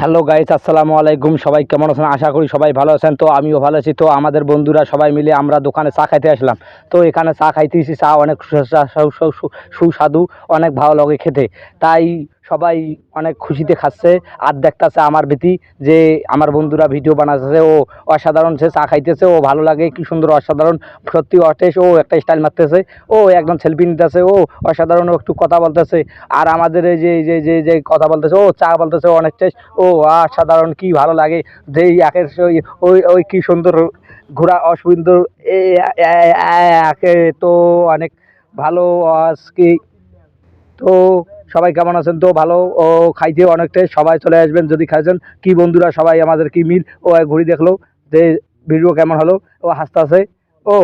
Hello guys আসসালামু আলাইকুম। সবাই কেমন আছেন? আশা করি সবাই ভালো আছেন। তো আমিও ভালো আছি। তো আমাদের বন্ধুরা সবাই মিলে আমরা দোকানে চা খাইতে আসলাম। তো এখানে চা খাইতেছি। চা অনেক সুস্বাদু- অনেক ভালো লাগে খেতে। তাই সবাই অনেক খুশিতে খাচ্ছে, আর দেখতেছে আমার ভীতি যে আমার বন্ধুরা ভিডিও বানাচ্ছে ও অসাধারণ সে চা খাইতেছে, ও ভালো লাগে, কি সুন্দর অসাধারণ, সত্যি অটেস ও একটা স্টাইল মারতেছে, ও একদম সেলফি নিতেছে, ও অসাধারণ একটু কথা বলতেছে, আর আমাদের এই যে যে যে যে কথা বলতেছে, ও চা বলতেছে ও অনেক টেস্ট ও অসাধারণ, কি ভালো লাগে যে একের ওই ওই কি সুন্দর ঘোরা অসুন্দর একে তো অনেক ভালো আজকে তো সবাই কেমন আছেন? তো ভালো, ও খাইতে অনেকটাই সবাই চলে আসবেন যদি খাইছেন। কি বন্ধুরা সবাই আমাদের কি মিল? ও ঘুরি দেখল যে ভিডিও কেমন হলো? ও হাসতে আছে ও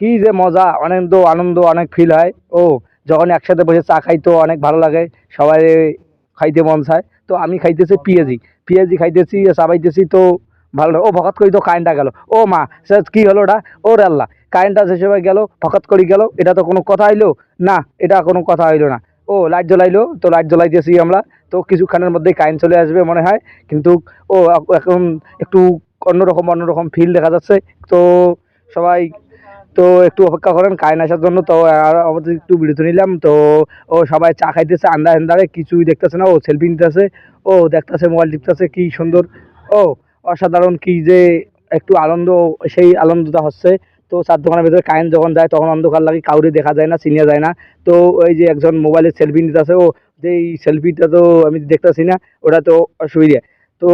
কি যে মজা, আনন্দ আনন্দ, অনেক ফিল হয়। ও যখন একসাথে বসে চা খাইতো, অনেক ভালো লাগে। সবাই খাইতে মন চায়। তো আমি খাইতেছি পিঁয়াজি। পিঁয়াজি খাইতেছি চাবাইতেছি তো ভালো ও ভকত করি তো কারেন্টটা গেল। ও মা, সে কি হলো ওটা? ও রে আল্লাহ, কারেন্টটা সে সময় গেল, ভকত করি গেল, এটা তো কোনো কথা হইল? না, এটা কোনো কথা হইল না। ও লাইট জ্বলাইলো, তো লাইট জ্বলাইতেছি আমরা। তো কিছুক্ষণের মধ্যেই কারেন্ট চলে আসবে মনে হয়। কিন্তু ও এখন একটু অন্যরকম অন্যরকম ফিল দেখা যাচ্ছে। তো সবাই, তো একটু অপেক্ষা করেন কারেন্ট আসার জন্য। তো আমাদের একটু বিরত নিলাম। তো ও সবাই চা খাইতেছে আন্দার আন্দারে কিছুই দেখতেছে না। ও সেলফি নিতেছে। ও দেখতেছে মোবাইল টিপতেছে, কি সুন্দর। ও অসাধারণ কি যে একটু আনন্দ, সেই আনন্দটা হচ্ছে। তো চার দোকানের ভিতরে কারেন্ট যখন যায়, তখন অন্ধকার লাগে, কাউরে দেখা যায় না, চিনিয়া যায় না। তো ওই যে একজন মোবাইলের সেলফি নিতেছে ও যে এই সেলফিটা তো আমি দেখতেছি না, ওটা তো অসুবিধা। তো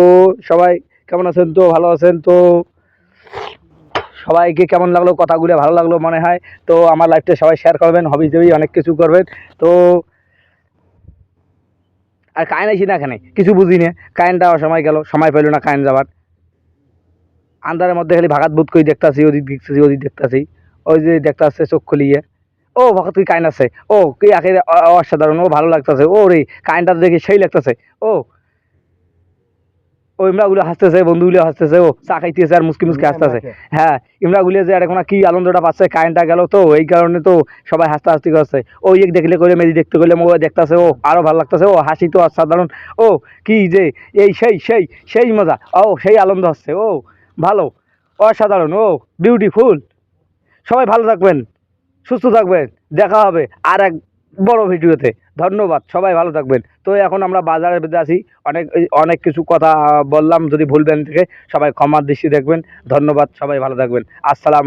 সবাই কেমন আছেন? তো ভালো আছেন? তো সবাইকে কেমন লাগল? কথাগুলো ভালো লাগল মনে হয়। তো আমার লাইফটা সবাই শেয়ার করবেন হবি জবি অনেক কিছু করবেন। তো আর কারেন্ট আইসি না এখানে কিছু বুঝি না কারেন্ট যাওয়ার সময় গেল, সময় পেল না কারেন্ট যাওয়ার আন্ধারের মধ্যে খালি ভাগাত বুত করে দেখতাছি ওদিক দেখতেছি ওদিক দেখতাছি। ওই যে দেখতাছে চোখ খুলিয়ে। ও ভগত কি কারেন্ট আছে। ও কি আখের অসাধারণ ও ভালো লাগতেছে। ও রে কারেন্টটা দেখে সেই লাগতেছে। ও ও ইমরাগুলো হাসতেছে বন্ধুগুলো হাসতেছে ও চা খাইতেছে আর মুসকি মুসকি হাসতেছে। হ্যাঁ ইমরাগুলো যে আর এখন কি আনন্দটা পাচ্ছে কারেন্টটা গেল তো এই কারণে তো সবাই হাসতে হাসতে করছে। ও ইয়ে দেখলে করে মেজি দেখতে করলে মোবাইল দেখতেছে ও আরও ভালো লাগতেছে ও হাসি তো অসাধারণ। ও কি যে এই সেই সেই সেই মজা ও সেই আনন্দ হচ্ছে ও। ভালো, অসাধারণ, ও বিউটিফুল সবাই ভালো থাকবেন, সুস্থ থাকবেন, দেখা হবে আর এক বড় ভিডিওতে। ধন্যবাদ, সবাই ভালো থাকবেন। তো এখন আমরা বাজারের ভিতরে আসি অনেক অনেক কিছু কথা বললাম, যদি ভুলবেন থেকে, সবাই ক্ষমার দৃষ্টি দেখবেন। ধন্যবাদ, সবাই ভালো থাকবেন। আসসালাম।